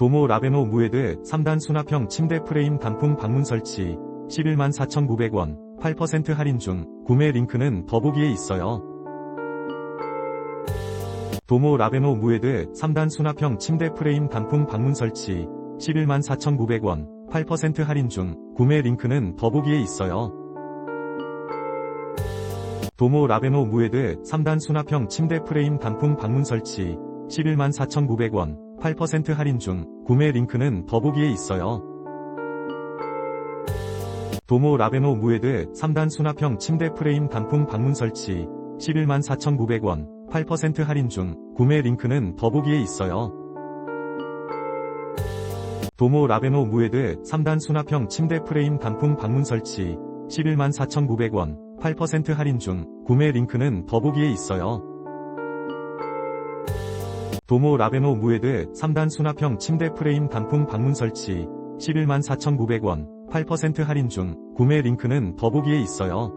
도모 라베노 무에드 3단 수납형 침대 프레임 단품 방문 설치 11만 4,900원 8% 할인 중 구매 링크는 더보기에 있어요. 도모 라베노 무에드 3단 수납형 침대 프레임 단품 방문 설치 11만 4,900원 8% 할인 중 구매 링크는 더보기에 있어요. 도모 라베노 무에드 3단 수납형 침대 프레임 단품 방문 설치 11만 4,900원 8% 할인 중 구매 링크는 더보기에 있어요. 도모 라베노 무에드 3단 수납형 침대 프레임 단품 방문 설치 11만 4,900원 8% 할인 중 구매 링크는 더보기에 있어요. 도모 라베노 무에드 3단 수납형 침대 프레임 단품 방문 설치 11만 4,900원 8% 할인 중 구매 링크는 더보기에 있어요. 도모 라베노 무에드 3단 수납형 침대 프레임 단품 방문 설치 11만 4,900원 8% 할인 중 구매 링크는 더보기에 있어요.